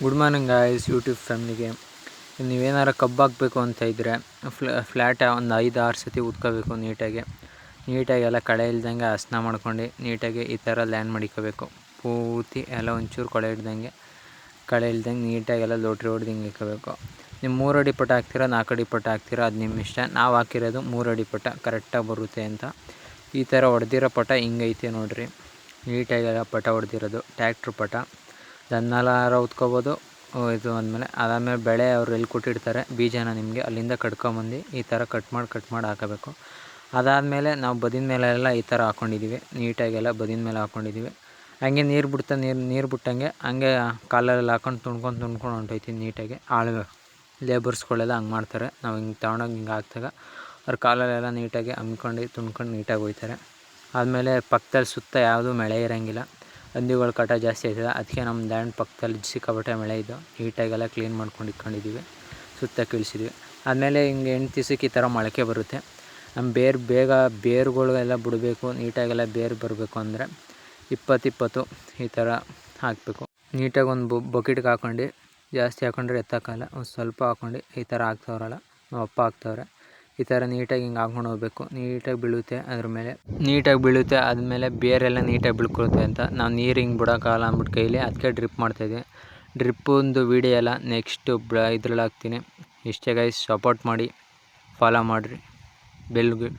Good morning guys YouTube ಫ್ಯಾಮಿಲಿಗೆ ನೀವೇನಾರು ಕಬ್ಬು ಹಾಕಬೇಕು ಅಂತ ಇದ್ದರೆ ಫ್ಲ್ಯಾಟ್ ಒಂದು ಐದು ಆರು ಸತಿ ಉತ್ಕೋಬೇಕು ನೀಟಾಗಿ. ನೀಟಾಗಿ ಎಲ್ಲ ಕಳೆ ಇಲ್ದಂಗೆ ಹಸ್ನ ಮಾಡ್ಕೊಂಡು ನೀಟಾಗಿ ಈ ಥರ ಲ್ಯಾಂಡ್ ಮಾಡಿಕೋಬೇಕು. ಪೂರ್ತಿ ಎಲ್ಲ ಒಂಚೂರು ಕೊಳೆ ಇಡ್ದಂಗೆ ಕಳೆ ಇಲ್ದಂಗೆ ನೀಟಾಗಿ ಎಲ್ಲ ಲೋಟ್ರಿ ಹೊಡ್ದಂಗೆ ಇಕ್ಕೋಬೇಕು. ನೀವು ಮೂರು ಅಡಿ ಪಟ ಹಾಕ್ತೀರಾ, ನಾಲ್ಕು ಅಡಿ ಪಟ ಹಾಕ್ತೀರಾ, ಅದು ನಿಮ್ಮ ಇಷ್ಟ. ನಾವು ಹಾಕಿರೋದು ಮೂರು ಅಡಿ ಪಟ ಕರೆಕ್ಟಾಗಿ ಬರುತ್ತೆ ಅಂತ. ಈ ಥರ ಹೊಡೆದಿರೋ ಪಟ ಹಿಂಗೈತೆ ನೋಡಿರಿ. ನೀಟಾಗಿ ಎಲ್ಲ ಪಟ ಹೊಡೆದಿರೋದು ಟ್ಯಾಕ್ಟ್ರ್ ಪಟ. ದನ್ನಲಾರ ಉತ್ಕೋಬೋದು. ಇದು ಅಂದಮೇಲೆ ಅದಾದಮೇಲೆ ಬೆಳೆ ಅವ್ರು ಎಲ್ಲಿ ಕೊಟ್ಟಿರ್ತಾರೆ ಬೀಜನ ನಿಮಗೆ ಅಲ್ಲಿಂದ ಕಟ್ಕೊಂಬಂದು ಈ ಥರ ಕಟ್ ಮಾಡಿ ಕಟ್ ಮಾಡಿ ಹಾಕಬೇಕು. ಅದಾದಮೇಲೆ ನಾವು ಬದಿನ ಮೇಲೆ ಎಲ್ಲ ಈ ಥರ ಹಾಕ್ಕೊಂಡಿದ್ದೀವಿ ನೀಟಾಗೆಲ್ಲ ಬದಿನ ಮೇಲೆ ಹಾಕ್ಕೊಂಡಿದ್ದೀವಿ ಹಂಗೆ ನೀರು ಬಿಡ್ತಾ, ನೀರು ನೀರು ಬಿಟ್ಟಂಗೆ ಹಂಗೆ ಕಾಲಲ್ಲಿ ಹಾಕೊಂಡು ತುಂಡ್ಕೊಂಡು ತುಂಡ್ಕೊಂಡು ಹೊಂಟೋಯ್ತಿ ನೀಟಾಗಿ. ಆಳು ಲೇಬರ್ಸ್ಗಳೆಲ್ಲ ಹಂಗೆ ಮಾಡ್ತಾರೆ. ನಾವು ಹಿಂಗೆ ತಗೊಂಡೋಗಿ ಹಿಂಗೆ ಹಾಕ್ದಾಗ ಅವ್ರ ಕಾಲಲ್ಲೆಲ್ಲ ನೀಟಾಗಿ ಹಮ್ಕೊಂಡು ತುಂಡ್ಕೊಂಡು ನೀಟಾಗಿ ಹೋಯ್ತಾರೆ ಆದಮೇಲೆ ಪಕ್ಕದಲ್ಲಿ ಸುತ್ತ ಯಾವುದೂ ಮಳೆ ಇರೋಂಗಿಲ್ಲ. ಹಂದಿಗಳ ಕಾಟ ಜಾಸ್ತಿ ಆಯ್ತದೆ. ಅದಕ್ಕೆ ನಮ್ಮ ಲ್ಯಾಂಡ್ ಪಕ್ಕದಲ್ಲಿ ಸಿಕ್ಕಾಪಟ್ಟೆ ಮಳೆ ಇದ್ದು ನೀಟಾಗೆಲ್ಲ ಕ್ಲೀನ್ ಮಾಡ್ಕೊಂಡು ಇಟ್ಕೊಂಡಿದ್ದೀವಿ. ಸುತ್ತ ಕೀಳಿಸಿದ್ವಿ. ಆಮೇಲೆ ಹಿಂಗೆ ಎಂಟು ದಿವ್ಸಕ್ಕೆ ಈ ಥರ ಮೊಳಕೆ ಬರುತ್ತೆ. ನಮ್ಮ ಬೇರು ಬೇಗ ಬೇರುಗಳೆಲ್ಲ ಬಿಡಬೇಕು, ನೀಟಾಗೆಲ್ಲ ಬೇರು ಬರಬೇಕು ಅಂದರೆ ಇಪ್ಪತ್ತು ಇಪ್ಪತ್ತು ಈ ಥರ ಹಾಕಬೇಕು. ನೀಟಾಗಿ ಒಂದು ಬಕೆಟ್ಗೆ ಹಾಕ್ಕೊಂಡು ಜಾಸ್ತಿ ಹಾಕೊಂಡ್ರೆ ಎತ್ತಕ್ಕಲ್ಲ ಒಂದು ಸ್ವಲ್ಪ ಹಾಕ್ಕೊಂಡು ಈ ಥರ ಹಾಕ್ತವ್ರಲ್ಲ. ನಮ್ಮ ಅಪ್ಪ ಹಾಕ್ತವ್ರೆ. ಈ ಥರ ನೀಟಾಗಿ ಹಿಂಗೆ ಹಾಕ್ಕೊಂಡು ಹೋಗ್ಬೇಕು. ನೀಟಾಗಿ ಬೀಳುತ್ತೆ ಅದ್ರ ಮೇಲೆ. ನೀಟಾಗಿ ಬೀಳುತ್ತೆ ಆದಮೇಲೆ ಬೇರೆಲ್ಲ ನೀಟಾಗಿ ಬೀಳ್ಕೊಳುತ್ತೆ ಅಂತ. ನಾವು ನೀರು ಹಿಂಗೆ ಬಿಡೋಕ್ಕಾಗಲ್ಲ ಅಂದ್ಬಿಟ್ಟು ಕೈಲಿ, ಅದಕ್ಕೆ ಡ್ರಿಪ್ ಮಾಡ್ತಾಯಿದ್ವಿ ಡ್ರಿಪ್ಪೊಂದು ವೀಡಿಯೋ ಎಲ್ಲ ನೆಕ್ಸ್ಟು ಬ ಇದ್ರಲ್ಲಿ ಹಾಕ್ತೀನಿ. ಇಷ್ಟೇ ಗೈಸ್ ಸಪೋರ್ಟ್ ಮಾಡಿ ಫಾಲೋ ಮಾಡಿರಿ. ಬೆಲ್ಗೆ.